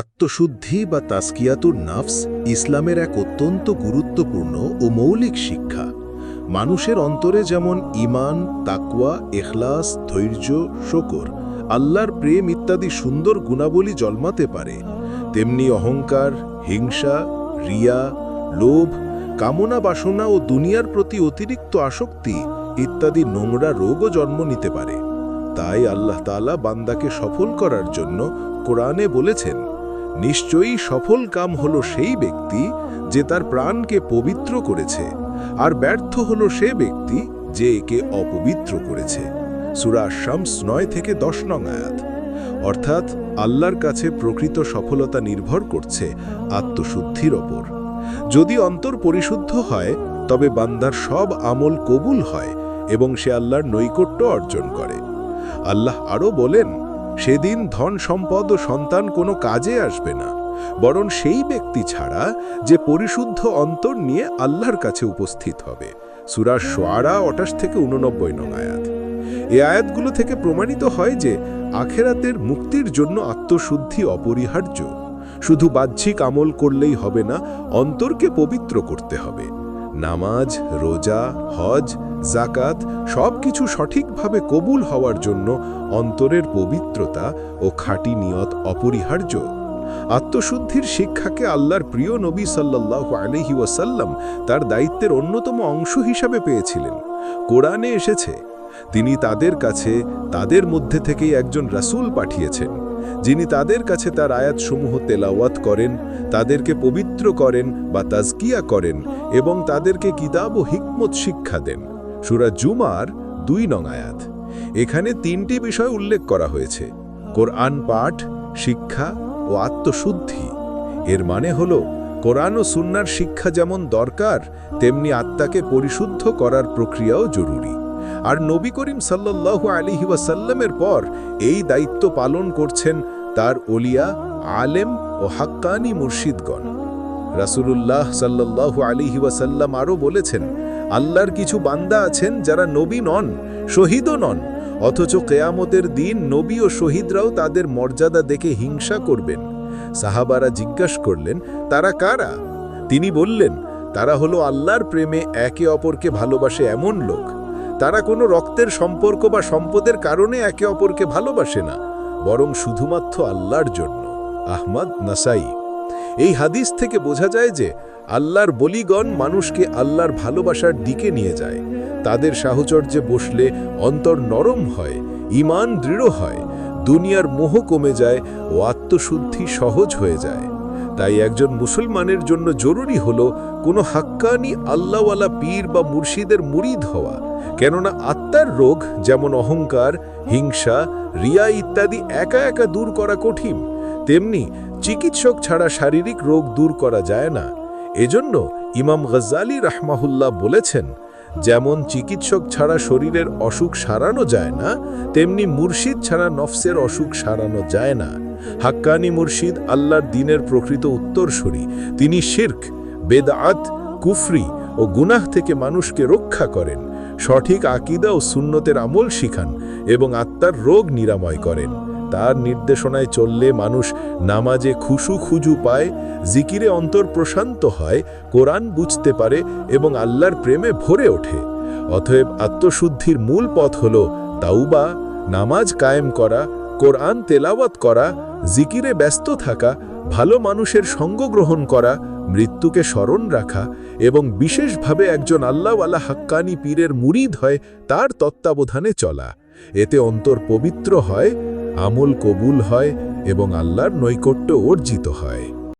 আত্মশুদ্ধি বা তাস্কিয়াতুর নাফস ইসলামের এক অত্যন্ত গুরুত্বপূর্ণ ও মৌলিক শিক্ষা। মানুষের অন্তরে যেমন ইমান তাকুয়া এখলাস ধৈর্য, শকর, আল্লাহর প্রেম ইত্যাদি সুন্দর গুণাবলী জন্মাতে পারে, তেমনি অহংকার, হিংসা, রিয়া, লোভ, কামনা বাসনা ও দুনিয়ার প্রতি অতিরিক্ত আসক্তি ইত্যাদি নোংরা রোগও জন্ম নিতে পারে। তাই আল্লাহ তাআলা বান্দাকে সফল করার জন্য কোরআনে বলেছেন নিশ্চয়ই সফল কাম হলো সেই ব্যক্তি যে তার প্রাণকে পবিত্র করেছে, আর ব্যর্থ হলো সে ব্যক্তি যে একে অপবিত্র করেছে। সুরা শামস নয় থেকে দশ নং আয়াত। অর্থাৎ আল্লাহর কাছে প্রকৃত সফলতা নির্ভর করছে আত্মশুদ্ধির ওপর। যদি অন্তর পরিশুদ্ধ হয়, তবে বান্দার সব আমল কবুল হয় এবং সে আল্লাহর নৈকট্য অর্জন করে। আল্লাহ আরও বলেন সেদিন ধন সম্পদ ও সন্তান কোনো কাজে আসবে না, বরং সেই ব্যক্তি ছাড়া যে পরিশুদ্ধ অন্তর নিয়ে আল্লাহর কাছে উপস্থিত হবে। সুরা সোয়ারা অটাশ থেকে উননব্বই নং আয়াত। এ আয়াতগুলো থেকে প্রমাণিত হয় যে আখেরাতের মুক্তির জন্য আত্মশুদ্ধি অপরিহার্য। শুধু বাহ্যিক আমল করলেই হবে না, অন্তরকে পবিত্র করতে হবে। নামাজ, রোজা, হজ জাকাত সব কিছু সঠিকভাবে কবুল হওয়ার জন্য অন্তরের পবিত্রতা ও খাঁটি নিয়ত অপরিহার্য। আত্মশুদ্ধির শিক্ষাকে আল্লাহর প্রিয় নবী সাল্লাল্লাহু আলহি ওয়াসাল্লাম তার দায়িত্বের অন্যতম অংশ হিসাবে পেয়েছিলেন। কোরআনে এসেছে, তিনি তাদের কাছে, তাদের মধ্যে থেকেই একজন রাসূল পাঠিয়েছেন। যিনি তাদের কাছে তার আয়াতসমূহ তেলাওয়াত করেন, তাদেরকে পবিত্র করেন বা তাজকিয়া করেন এবং তাদেরকে কিতাব ও হিকমত শিক্ষা দেন। সুরা জুমার দুই নং আয়াত। এখানে তিনটি বিষয় উল্লেখ করা হয়েছে। কোরআন পাঠ, শিক্ষা ও আত্মশুদ্ধি। এর মানে হল, কোরআন ও সুন্নার শিক্ষা যেমন দরকার, তেমনি আত্মাকে পরিশুদ্ধ করার প্রক্রিয়াও জরুরি। আর নবী করিম সাল্লাল্লাহু আলিহি ওয়াসাল্লামের পর এই দায়িত্ব পালন করছেন তার ওলিয়া, আলেম ও হাক্কানি মুর্শিদগণ। রাসূলুল্লাহ সাল্লাল্লাহু আলিহি ওয়াসাল্লাম আরও বলেছেন, আল্লাহর কিছু বান্দা আছেন যারা নবী নন, শহীদও নন, অথচ কেয়ামতের দিন নবী ও শহীদরাও তাদের মর্যাদা দেখে হিংসা করবেন। সাহাবারা জিজ্ঞাসা করলেন, তারা কারা? তিনি বললেন, তারা হলো আল্লাহর প্রেমে একে অপরকে ভালোবাসে এমন লোক। তারা কোনো রক্তের সম্পর্ক বা সম্পদের কারণে একে অপরকে ভালোবাসে না, বরং শুধুমাত্র আল্লাহর জন্য। আহমদ নাসাই। এই হাদিস থেকে বোঝা যায় যে আল্লাহর বলিগণ মানুষকে আল্লাহর ভালোবাসার দিকে নিয়ে যায়। তাদের সাহচর্যে বসলে অন্তর নরম হয় ইমান দৃঢ় হয়, দুনিয়ার মোহ কমে যায় ও আত্মশুদ্ধি সহজ হয়ে যায়। তাই একজন মুসলমানের জন্য জরুরি হল কোনো হাক্কানি আল্লাহওয়ালা পীর বা মুর্শিদের মুরিদ হওয়া। কেননা আত্মার রোগ, যেমন অহংকার, হিংসা, রিয়া ইত্যাদি একা একা দূর করা কঠিন। তেমনি চিকিৎসক ছাড়া শারীরিক রোগ দূর করা যায় না। এজন্য ইমাম গজ্জালি রাহমাহুল্লাহ বলেছেন যেমন চিকিৎসক ছাড়া শরীরের অসুখ সারানো যায় না, তেমনি মুর্শিদ ছাড়া নফসের অসুখ সারানো যায় না। হাক্কানি মুর্শিদ আল্লাহর দিনের প্রকৃত উত্তরসূরি। তিনি শির্ক বেদাত কুফরি ও গুনাহ থেকে মানুষকে রক্ষা করেন। সঠিক আকিদা ও সুন্নতের আমল শিখান এবং আত্মার রোগ নিরাময় করেন। তার নির্দেশনায় চললে মানুষ নামাজে খুশু খুজু পায়, জিকিরে অন্তর প্রশান্ত হয়, কোরআন বুঝতে পারে এবং আল্লাহর প্রেমে ভরে ওঠে। অতএব আত্মশুদ্ধির মূল পথ হল তাওবা, নামাজ কায়েম করা, কোরআন তেলাওয়াত করা, জিকিরে ব্যস্ত থাকা, ভালো মানুষের সঙ্গ গ্রহণ করা, মৃত্যুকে স্মরণ রাখা এবং বিশেষভাবে একজন আল্লাহওয়ালা হাক্কানি পীরের মুরিদ হয় তার তত্ত্বাবধানে চলা। এতে অন্তর পবিত্র হয় আমল কবুল হয় এবং আল্লাহর নৈকট্য অর্জিত হয়।